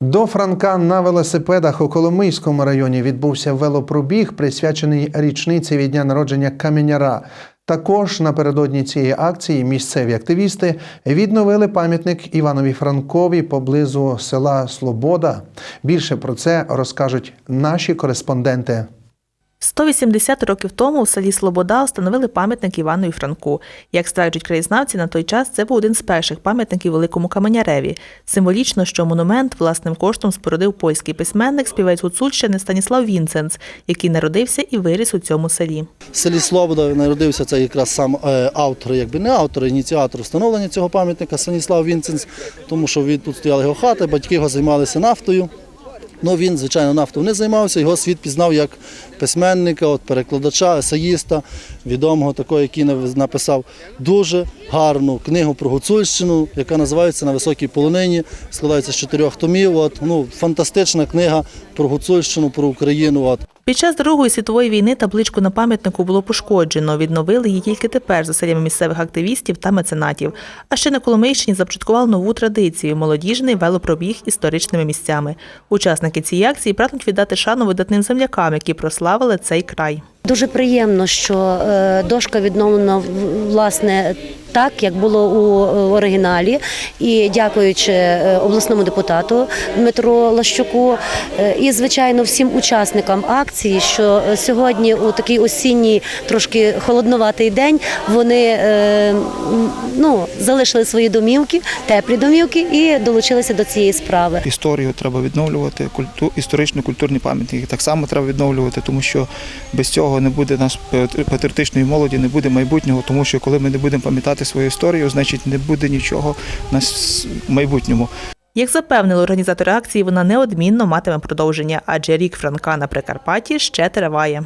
До Франка на велосипедах у Коломийському районі відбувся велопробіг, присвячений річниці від дня народження Каменяра. Також напередодні цієї акції місцеві активісти відновили пам'ятник Іванові Франкові поблизу села Слобода. Більше про це розкажуть наші кореспонденти. 180 років тому у селі Слобода встановили пам'ятник Івану і Франку. Як стверджують краєзнавці, на той час це був один з перших пам'ятників Великому Каменяреві. Символічно, що монумент власним коштом спорудив польський письменник, співець Гуцульщини Станіслав Вінценц, який народився і виріс у цьому селі. В селі Слобода народився це якраз сам е, автор, якби не автор, ініціатор встановлення цього пам'ятника Станіслав Вінценс, тому що він тут стояла його хата, батьки його займалися нафтою. Ну він, звичайно, нафтою не займався. Його світ пізнав як письменника, от перекладача, есеїста, відомого такого, який написав дуже гарну книгу про Гуцульщину, яка називається На високій полонині. Складається з чотирьох томів. От, ну, фантастична книга про Гуцульщину, про Україну. От. Під час Другої світової війни табличку на пам'ятнику було пошкоджено. Відновили її тільки тепер за селями місцевих активістів та меценатів. А ще на Коломийщині започаткували нову традицію молодіжний велопробіг історичними місцями. Учасники цієї акції прагнуть віддати шану видатним землякам, які прославили цей край. Дуже приємно, що е, дошка відновлена власне так, як було у е, оригіналі. І дякуючи е, обласному депутату Дмитру Лащуку е, і, звичайно, всім учасникам акції, що сьогодні у такий осінній, трошки холодноватий день, вони ну, залишили свої домівки, теплі домівки і долучилися до цієї справи. Історію треба відновлювати, культу, історично-культурні пам'ятники так само треба відновлювати, тому що без цього не буде нас патріотичної молоді, не буде майбутнього, тому що коли ми не будемо пам'ятати свою історію, значить не буде нічого в майбутньому. Як запевнили організатори акції, вона неодмінно матиме продовження, адже рік Франка на Прикарпатті ще триває.